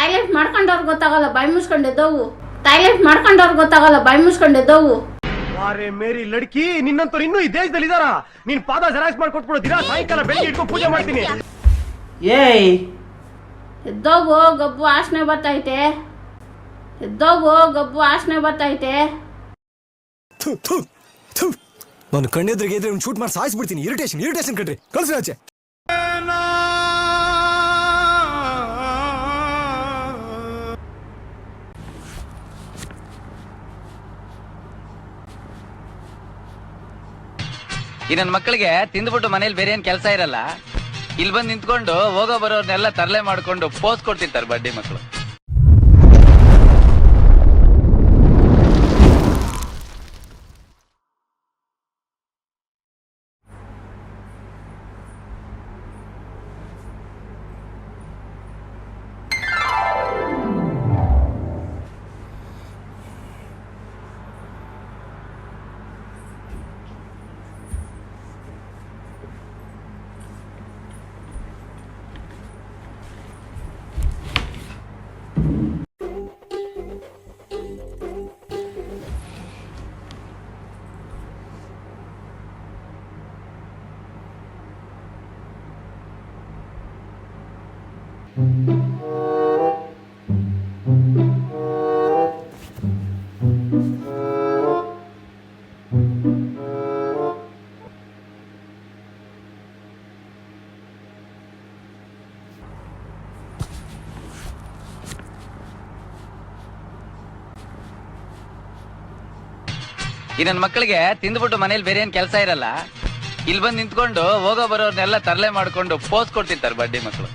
Toilet ಮಾಡ್ಕೊಂಡವ್ರು ಗೊತ್ತಾಗಲ್ಲ ಬಾಯಿ ಮುಸ್ಕೊಂಡಿದ್ದವು toilet ಮಾಡ್ಕೊಂಡವ್ರು ಗೊತ್ತಾಗಲ್ಲ ಬಾಯಿ ಮುಚ್ಕೊಂಡೆದ್ದವು ವಾರೆ ಮೇರಿ ಲಡ್ಕಿ ನಿನ್ನಂತವ್ರು ಇನ್ನೂ ಈ ದೇಶದಲ್ಲಿ ಇದಾರ ನೀನ್ ಪಾದ ಜೆರಾಕ್ಸ್ ಮಾಡ್ಕೊಟ್ಬಿಡು ದಿನ ಸಾಯಂಕಾಲ ಬೆಳಿಗ್ಗೆ ಇಟ್ಕೊಂಡು ಪೂಜೆ ಮಾಡ್ತೀನಿ. ಏಯ್! ಎದ್ದೋಗು ಗಬ್ಬು ಆಸನೆ ಬರ್ತೈತೆ. ಎದ್ದೋಗು ಗಬ್ಬು ಆಸನೆ ಬರ್ತೈತೆ. ನನ್ನ ಕಣ್ಣೆದ್ರಿಗೆ ಇದ್ರೆ ಶೂಟ್ ಮಾಡಿ ಸಾಯಿಸ್ಬಿಡ್ತೀನಿ. ಇರಿಟೇಷನ್ ಇರಿಟೇಷನ್ ಕಣ್ರಿ. ಕಳ್ಸಿ ಆಚೆ. ಈ ನನ್ನ ಮಕ್ಕಳಿಗೆ ತಿಂದ್ಬಿಟ್ಟು ಮನೇಲಿ ಬೇರೆ ಏನ್ ಕೆಲಸ ಇರಲ್ಲ? ಇಲ್ಲಿ ಬಂದು ನಿಂತ್ಕೊಂಡು ಹೋಗೋ ಬರೋರ್ನೆಲ್ಲ ತರಲೆ ಮಾಡ್ಕೊಂಡು ಪೋಸ್ ಕೊಡ್ತಿರ್ತಾರೆ ಬಡ್ಡಿ ಮಕ್ಕಳು ಈ ಮಕ್ಕಳಿಗೆ ತಿಂದ್ಬಿಟ್ಟು ಮನೇಲಿ ಬೇರೆ ಏನ್ ಕೆಲಸ ಇರಲ್ಲ? ಇಲ್ಲಿ ಬಂದು ನಿಂತ್ಕೊಂಡು ಹೋಗೋ ಬರೋರ್ನೆಲ್ಲ ತರಲೆ ಮಾಡ್ಕೊಂಡು ಪೋಸ್ ಕೊಡ್ತಿರ್ತಾರೆ ಬಡ್ಡಿ ಮಕ್ಕಳು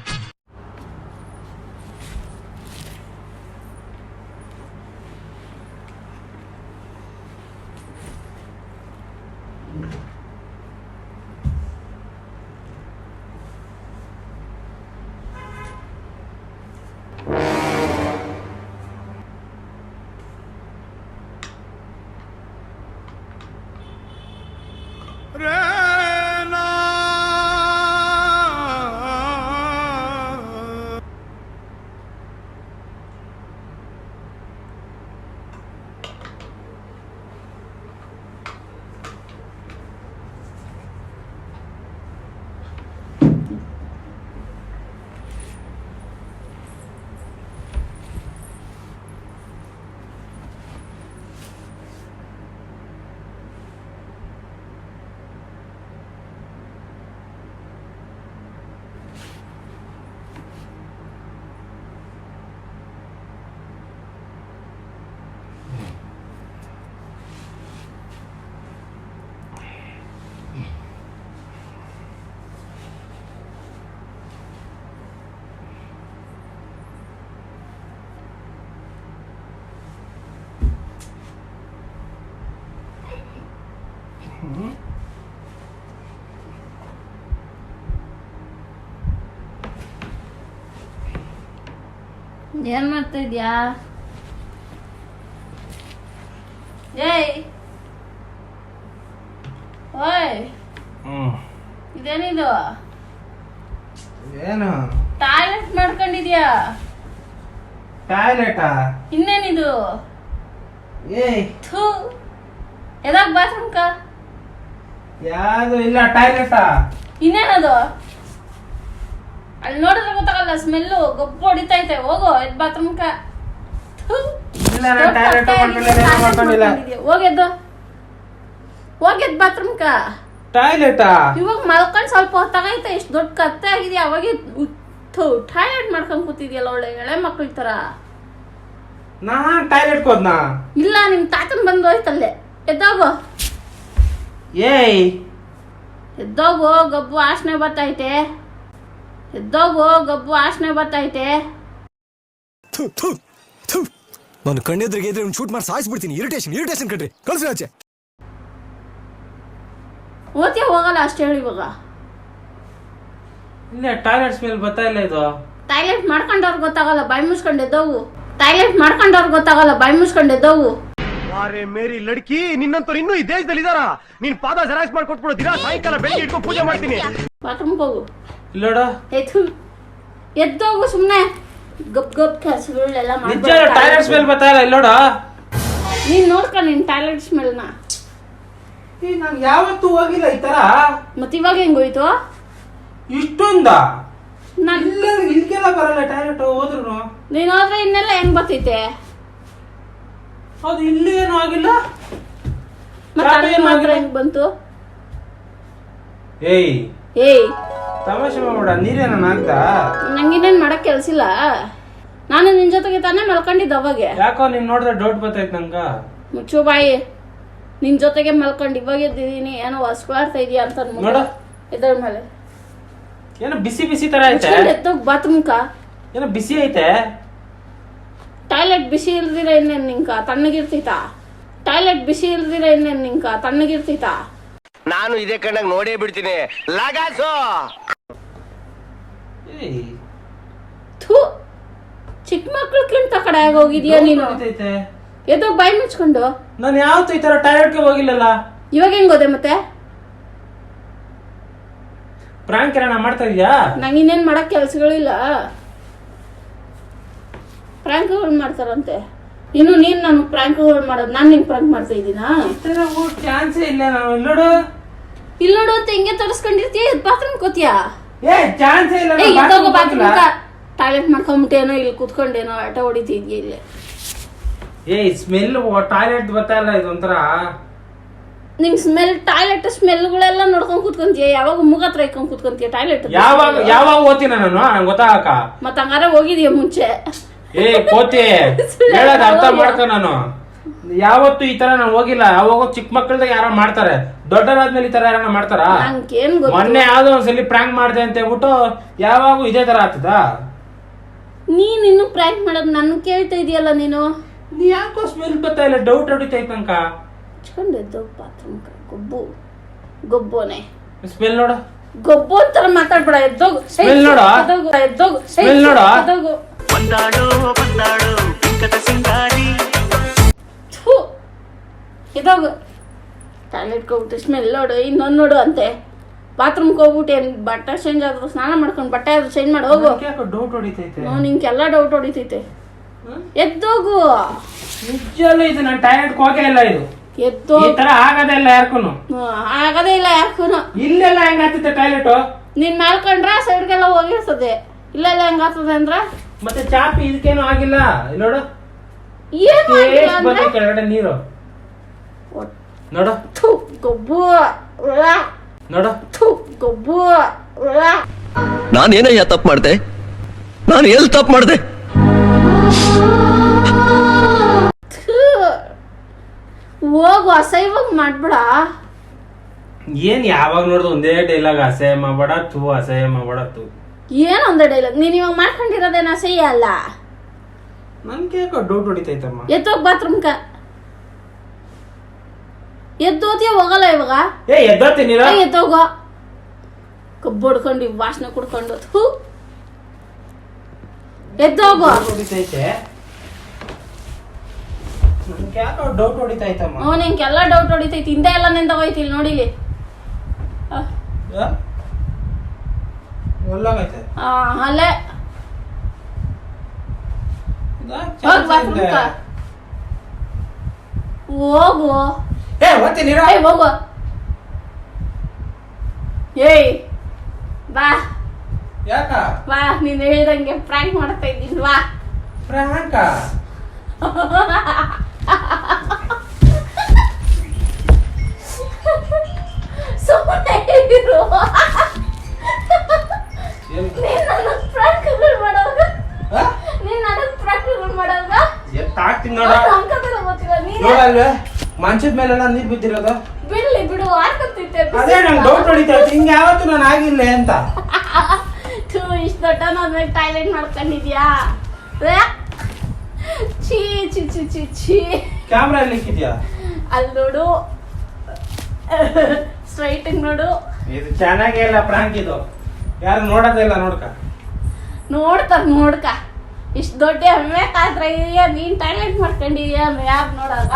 ಏನ್ ಮಾಡ್ತಾ ಇದ್ಯಾ? ಏಯ್! ಓಯ್! ಇದೇನಿದು? ಏನು? ಟಾಯ್ಲೆಟ್ ಮಾಡ್ಕೊಂಡಿದ್ಯಾ? ಟಾಯ್ಲೆಟಾ? ಇನ್ನೇನಿದು? ಏಯ್! ಥೂ! ಎದಾಗ ಬಾತ್ರೂಮ್ಕ? ಯಾವುದು ಇಲ್ಲ ಟಾಯ್ಲೆಟಾ? ಇನ್ನೇನದು? ಅಲ್ಲಿ ನೋಡಿದ್ರೆ ಗೊತ್ತಾಗಲ್ಲ ಸ್ಮೆಲ್ಲು ಗಬ್ಬು ಹೊಡಿತೈತೆ ಹೋಗು ಎದ್ ಬಾತ್ರೂಮ್ಕ. ಹೋಗೆದ್ದು ಹೋಗೆದ್ ಬಾತ್ರೂಮ್ಕ ಟಾಯ್ಲೆಟಾ ಇವಾಗ ಮಲ್ಕೊಂಡ್ ಸ್ವಲ್ಪ ಹೊತ್ತಾಗೈತೆ ಎಷ್ಟು ದೊಡ್ಡ ಕತ್ತೆ ಆಗಿದ್ಯಾ? ಅವಾಗೆ ಟಾಯ್ಲೆಟ್ ಮಾಡ್ಕೊಂಡ್ ಕೂತಿದ್ಯಲ್ಲ ಒಳ್ಳೆ ಎಳೆ ಮಕ್ಳ ತರ ನಾನ್ ಟಾಯ್ಲೆಟ್ ಹೋದ್ನಾ? ಇಲ್ಲ ನಿಮ್ ತಾತನ್ ಬಂದು ಹೋಯ್ತಲ್ಲೇ. ಎದ್ದೋಗು. ಏಯ್. ಎದ್ದೋಗು ಗಬ್ಬು ಆಸನೆ ಬರ್ತೈತೆ ಎದ್ದೋಗು ಗಬ್ಬು ವಾಸನೆ ಬರ್ತೈತೆ. ನಾನು ಕಣ್ಣೆದ್ರಿಗೆ ಇದ್ರೆ ಶೂಟ್ ಮಾಡಿ ಸಾಯಿಸ್ಬಿಡ್ತೀನಿ ಇರಿಟೇಷನ್ ಇರಿಟೇಷನ್ ಕಣ್ರಿ. ಕಳ್ಸಿ ಆಚೆ. ಓದ್ಯ ಹೋಗಲ್ಲ ಅಷ್ಟೇ ಹೇಳಿ ಇವಾಗ. ಇಲ್ಲ ಟಾಯ್ಲೆಟ್ ಸ್ಮೆಲ್ ಬರ್ತಾ ಇಲ್ಲ ಇದು. ಟಾಯ್ಲೆಟ್ ಮಾಡ್ಕೊಂಡವ್ರು ಗೊತ್ತಾಗಲ್ಲ ಬಾಯಿ ಮುಚ್ಕೊಂಡೆದ್ದವು ಟಾಯ್ಲೆಟ್ ಮಾಡ್ಕೊಂಡವ್ರು ಗೊತ್ತಾಗಲ್ಲ ಬಾಯಿ ಮುಚ್ಕೊಂಡೆದ್ದವು ಅರೆ ಮೇರಿ ಲಡ್ಕಿ ನಿನ್ನಂತವ್ರು ಇನ್ನೂ ಈ ದೇಶದಲ್ಲಿ ಇದಾರ ನೀನ್ ಪಾದ ಜೆರಾಕ್ಸ್ ಮಾಡ್ಕೊಟ್ಬಿಡು ದಿನ ಸಾಯಂಕಾಲ ಬೆಳಿಗ್ಗೆ ಇಟ್ಕೊಂಡು ಪೂಜೆ ಮಾಡ್ತೀನಿ. ಬಾತ್ರೂಮ್ ಹೋಗು. ಇಲ್ಲೋಡ. ಥು. ಎದ್ದೋಗು ಸುಮ್ಮನೆ ಗಪ್ ಗಪ್ ಕೆಲಸಗಳೆಲ್ಲ ನಿಜ ಟಾಯ್ಲೆಟ್ ಸ್ಮೆಲ್ ಬರ್ತಾ ಇಲ್ಲ ಇಲ್ಲಿ ನೋಡು ನೀನ್ ನೋಡ್ಕ ನಿನ್ ಟಾಯ್ಲೆಟ್ ಸ್ಮೆಲ್ನ ನಾ ನಾನ್ ಯಾವತ್ತೂ ಹೋಗಿಲ್ಲ ಈ ತರ. ಮತ್ತೆ ಇವಾಗ ಹೆಂಗೋಯ್ತು ಇಷ್ಟೊಂದ? ನಾನ್ ಇಲ್ಲ ಇಲ್ಗೆಲ್ಲ ಬರಲ್ಲ ಟಾಯ್ಲೆಟ್ ಹೋದ್ರು ನೀನ್ ಹೋದ್ರೆ ಇನ್ನೆಲ್ಲ ಹೆಂಗ್ ಬರ್ತೈತೆ? ಹೌದು ಇಲ್ಲಿ ಏನು ಆಗಿಲ್ಲ? ಮತ್ತೆ ಅಲ್ಲಿ ಮಾತ್ರ ಹೆಂಗ್ ಬಂತು? ಏಯ್. ಏಯ್. ತಮಾಷೆ ಮಾಡ್ಬೇಡ ನೀರೇನ ಆಗ್ತಾ ನಂಗಿನ್ನೇನ್ ಮಾಡಕ್ ಕೆಲ್ಸಿಲ್ಲ ನಾನು ನಿನ್ ಜೊತೆಗೆ ತಾನೇ ಮಲ್ಕೊಂಡಿದ್ದ ಅವಾಗೆ. ಯಾಕೋ ನೀನ್ ನೋಡಿದ್ರೆ ಡೌಟ್ ಬರ್ತೈತ್ ನಂಗ? ಮುಚ್ಚು ಬಾಯಿ. ನಿನ್ ಜೊತೆಗೆ ಮಲ್ಕೊಂಡು ಇವಾಗ ಎದ್ದಿದೀನಿ ಏನೋ ಹೊಸ್ಕೊಳ್ತಾ ಇದೀಯ ಅಂತ ಅನ್ಬಿಟ್ಟು. ನೋಡು. ಇದ್ರ ಮೇಲೆ. ಏನೋ ಬಿಸಿ ಬಿಸಿ ತರ ಐತೆ. ಮುಚ್ಕೊಂಡು ಎದ್ದೋಗ್ ಬಾತ್ರೂಮ್ಕ ಏನೋ ಬಿಸಿ ಐತೆ. ಟಾಯ್ಲೆಟ್ ಬಿಸಿ ಇಲ್ದಿರ ಇನ್ನೇನ್ ನಿಂಕ? ತಣ್ಣಗಿರ್ತೈತ ಟಾಯ್ಲೆಟ್ ಬಿಸಿ ಇಲ್ದಿರ ಇನ್ನೇನ್ ನಿಂಕ? ತಣ್ಣಗಿರ್ತೈತ ನಾನು ಇದೇ ಕಣ್ಣಾಗ ನೋಡೇ ಬಿಡ್ತೀನಿ. ಲಗಾಸು! ಥೂ. ಚಿಕ್ಕ ಮಕ್ಳಕ್ಕಿಂತ ಕಡೆ ಹೋಗಿದ್ಯಾ ನೀನು? ಎದೋ ಬಾಯಿ ಮುಚ್ಕೊಂಡು. ನಾನು ಯಾವತ್ತೂ ಈ ತರ ಟಾಯ್ಲೆಟ್ಗೆ ಹೋಗಿಲ್ಲಲ್ಲ? ಇವಾಗ ಹೆಂಗ್ ಹೋದೆ ಮತ್ತೆ? ಪ್ರಾಂಕ್ ಏನಾರ ಮಾಡ್ತಾ ಇದೀಯಾ? ನಂಗೆ ಇನ್ನೇನ್ ಮಾಡಕ್ ಕೆಲ್ಸಗಳಿಲ್ಲ ಪ್ರಾಂಕ್ಗಳು ಮಾಡ್ತಾರಂತೆ. ಇನ್ನು ನೀನು ನಾನು ಪ್ರಾಂಕ್ಗಳು ಮಾಡೋದು ನಾನು ನಿಂಗೆ ಪ್ರಾಂಕ್ ಮಾಡ್ತಾ ಇದ್ದೀನಾ? ಚಾನ್ಸೇ ಇಲ್ಲ ಇಲ್ಲಿ ನೋಡು ಇಲ್ಲಿ ನೋಡು ಅಂತ ಹೆಂಗೆ ತೋರಿಸ್ಕೊಂಡಿರ್ತೀಯ? ಬಾತ್ರೂಮ್ ಕೂತಿಯಾ? ಏ ಚಾನ್ಸ್ ಇಲ್ಲ ಏ. ಟಾಯ್ಲೆಟ್ ಮಾಡ್ಕೊಂಬಿಟ್ಟೇನೋ ಇಲ್ಲಿ ಕುತ್ಕೊಂಡೇನೋ ಆಟ ಹೊಡಿತಿದ್ಯ ಇಲ್ಲಿ. ಏಯ್ ಸ್ಮೆಲ್ ಟಾಯ್ಲೆಟ್ ಬರ್ತಾ ಇಲ್ಲ ಇದು ಒಂಥರ ನಿಂಗ್ ಸ್ಮೆಲ್ ಟಾಯ್ಲೆಟ್ ಸ್ಮೆಲ್ಗಳೆಲ್ಲ ನೋಡ್ಕೊಂಡ್ ಕುತ್ಕೊಂತೀಯ? ಯಾವಾಗ ಮುಗ ಹತ್ರ ಇಕ್ಕೊಂಡ್ ಕುತ್ಕೊಂತೀಯ ಟಾಯ್ಲೆಟ್ ಯಾವಾಗ ಯಾವಾಗ ಓದ್ತೀನ ನಾನು? ನಂಗೆ ಗೊತ್ತಾಗಕ್ಕ. ಮತ್ತ ಹಂಗಾರ ಹೋಗಿದೀಯ ಮುಂಚೆ? ಏ ಕೋತಿ ಹೇಳದ ಅರ್ಥ ಮಾಡ್ಕೊ ನಾನು. ಯಾವತ್ತು ಈ ತರ ನಾನು ಹೋಗಿಲ್ಲ. ಯಾವಾಗ ಚಿಕ್ಕ ಮಕ್ಕಳ್ದಾಗ ಯಾರೋ ಮಾಡ್ತಾರೆ. ದೊಡ್ಡರಾದ್ಮೇಲೆ ಈ ತರ ಯಾರನ್ನ ಮಾಡ್ತಾರ? ನಂಗೇನ್ ಗೊತ್ತು. ಮೊನ್ನೆ ಯಾವ್ದೋ ಒಂದ್ಸಲಿ ಪ್ರ್ಯಾಂಕ್ ಮಾಡ್ದೆ ಅಂತ ಹೇಳ್ಬಿಟ್ಟು ಯಾವಾಗೂ ಇದೇ ತರ ಆಗ್ತದ? ನೀನ್ ಇನ್ನು ಪ್ರ್ಯಾಂಕ್ ಮಾಡೋದ್ ನನ್ ಕೇಳ್ತಾ ಇದೆಯಲ್ಲ ನೀನು? ನೀ ಯಾಕೋ ಸ್ಮೆಲ್ ಬರ್ತಾ ಇಲ್ಲ ಡೌಟ್ ಹೊಡಿತೈತಂಕ ಚಂದ ಎದ್ದೋಗ್ ಬಾತ್ರೂಮ್ ಗೊಬ್ಬು. ಗೊಬ್ಬೋನೆ ಸ್ಮೆಲ್ ನೋಡು. ಗೊಬ್ಬು ಅಂತಾರ ಮಾತಾಡ್ಬೇಡ ಎದ್ದೋಗು. ಸ್ಮೆಲ್ ನೋಡು. ಎದ್ದೋಗು ಎದ್ದೋಗು. Smell ನೋಡು. ಎದ್ದೋಗು. ಥು. ಎದ್ದೋಗು. ಟಾಯ್ಲೆಟ್ಗೆ ಹೋಗ್ಬಿಟ್ಟು ಸ್ಮೆಲ್ ನೋಡು ಇನ್ನೊಂದು ನೋಡು ಅಂತೆ. ಬಾತ್ರೂಮ್ಗೆ ಹೋಗ್ಬಿಟ್ಟು ಏನು ಬಟ್ಟೆ ಚೇಂಜ್ ಆದ್ರು ಸ್ನಾನ ಮಾಡ್ಕೊಂಡು ಬಟ್ಟೆ ಆದ್ರೂ ಚೇಂಜ್ ಮಾಡಿ ಹೋಗು. ಡೌಟ್ ಹೊಡಿತೈತೆ? ಹ್ಞೂ ನಿಂಗೆಲ್ಲ ಡೌಟ್ ಹೊಡಿತೈತೆ. ಎದ್ದೋಗು. ನಿಜಲ್ಲೂ ಇದು ನಾನು ಟಾಯ್ಲೆಟ್ ಹೋಗೇ ಇಲ್ಲ ಇದು. ಎದ್ದು ಈ ತರ ಆಗದೇ ಇಲ್ಲ ಯಾರ್ಕೂನು. ಆಗದೇ ಇಲ್ಲ ಯಾರ್ಕೂನು. ಇಲ್ಲೆಲ್ಲ ಹೆಂಗ್ ಆಗ್ತೈತೆ ಟಾಯ್ಲೆಟ್ ನೀನ್ ಮಾಡ್ಕೊಂಡ್ರ ಸೈಡ್ಗೆಲ್ಲ ಹೋಗಿರ್ತದೆ. ಇಲ್ಲೆಲ್ಲ ಹೆಂಗಾಗ್ತದೆ ಅಂದ್ರ? ಮತ್ತೆ ಚಾಪಿ ಇದಕ್ಕೇನು ಆಗಿಲ್ಲ? ನೋಡು. ಏನು ನೀರು. ನೋಡು. ಥು, ಗೊಬ್ಬು. ಉವ್ವ. ನೋಡು. ಥು, ಗೊಬ್ಬು. ಉವ್ವ. ನಾನೇನಯ್ಯ ತಪ್ಪು ಮಾಡ್ದೆ? ನಾನು ಎಲ್ಲಿ ತಪ್ಪು ಮಾಡ್ದೆ? ಥು. ಹೋಗು ಅಸಹ್ಯವಾಗಿ ಮಾಡ್ಬೇಡ. ಏನ್ ಯಾವಾಗ ನೋಡಿದ್ರು ಒಂದೇ ಡೈಲಾಗ್ ಅಸಹ್ಯ ಮಾಡಬೇಡ ತೂ ಅಸಹ್ಯ ಮಾಡಬೇಡ ತೂ ಒಂದೇ ಡೈಲಾಗ್ ನೀನು ಇವಾಗ ಮಾಡ್ಕೊಂಡಿರೋದೇನ ಅಸಹ್ಯ ಅಲ್ಲ? ನನ್ಗೆ ಯಾಕೋ ಡೌಟ್ ಹೊಡಿತೈತಮ್ಮ. ಎದ್ದೋಗ್ ಬಾತ್ರೂಮ್ಕ ಎದ್ದೋತಿಯ ಹೋಗಲ್ಲ ಇವಾಗ? ಏ ಎದ್ದೋಗೋ. ಕಬ್ಬು ಹೊಡ್ಕೊಂಡು ವಾಸನೆ ಕುಡ್ಕೊಂಡು ಹೂ. ಎದ್ದೋಗೋ. ಡೌಟ್ ಹೊಡಿತೈತಮ್ಮ? ಹ್ಞೂ ನಿಂಗೆಲ್ಲ ಡೌಟ್ ಹೊಡಿತೈತಿ. ಹಿಂದೆ ಎಲ್ಲ ನಿಂದೋಗೈತಿ ಇಲ್ಲಿ. ನೋಡಿಲಿ ಅಲ್ಲೇ? ಹೋಗ್. ಏ ಓದ್ತೀನಿ ಇರು. ಏಯ್ ಹೋಗು ಏಯ್ ಬಾ ಯಾಕ ಬಾ ನೀನು ಹೇಳ್ದಂಗೆ ಪ್ರ್ಯಾಂಕ್ ಮಾಡ್ತಾ ಇದ್ದೀನಿ ಬಾ. ಪ್ರಾಂಕ ಸುಮ್ಮನೆ ಇರು. ನೀನ್ ನನಗ್ ಪ್ರ್ಯಾಂಕ್ಗಳು ಮಾಡೋವಾಗ? ನೀನ್ ನನಗೆ ಪ್ರ್ಯಾಂಕ್ಗಳು ಮಾಡೋವಾಗ? ಎತ್ತಾಕ್ತೀನಿ ನೋಡ. ಅಂಕದಲ್ಲ ಗೊತ್ತಿಲ್ಲ ನೀನು ನೋಡಲ್ವೇ? ಮಂಚದ ಮೇಲೆಲ್ಲ ನೀರ್ ಬಿದ್ದಿರೋದು? ಬಿಡ್ಲಿ ಬಿಡು ಆಡ್ಕೊತೈತೆ ಅದೇ ನಂಗೆ ಡೌಟ್ ಹೊಡಿತೈತೆ ಹಿಂಗೆ ಯಾವತ್ತು ನಾನು ಆಗಿಲ್ಲ ಅಂತ. ಥೂ ಇಷ್ಟು ದೊಡ್ಡ ನಾನು ಟಾಯ್ಲೆಟ್ ಮಾಡ್ಕೊಂಡಿದ್ಯಾ? ಚೀ ಛೀ ಛೀ ಛೀ ಛೀ ಛೀ. ಕ್ಯಾಮ್ರಾ ಇಕ್ಕಿದ್ಯಾ? ಅಲ್ಲಿ ನೋಡು. ಸ್ಟ್ರೈಟ್ ನೋಡು. ಇದು ಚೆನ್ನಾಗೇ ಇಲ್ಲ ಪ್ರಾಂಕ್ ಇದು. ಯಾರು ನೋಡೋದಿಲ್ಲ ನೋಡ್ಕ. ನೋಡ್ತಾರ ನೋಡ್ಕ. ಇಷ್ಟು ದೊಡ್ಡ ಹೆಮ್ಮೆ ಕಾದ್ರೆ ನೀನ್ ಟಾಯ್ಲೆಟ್ ಮಾಡ್ಕೊಂಡಿದ್ಯಾ? ಯಾರು ನೋಡಾಗ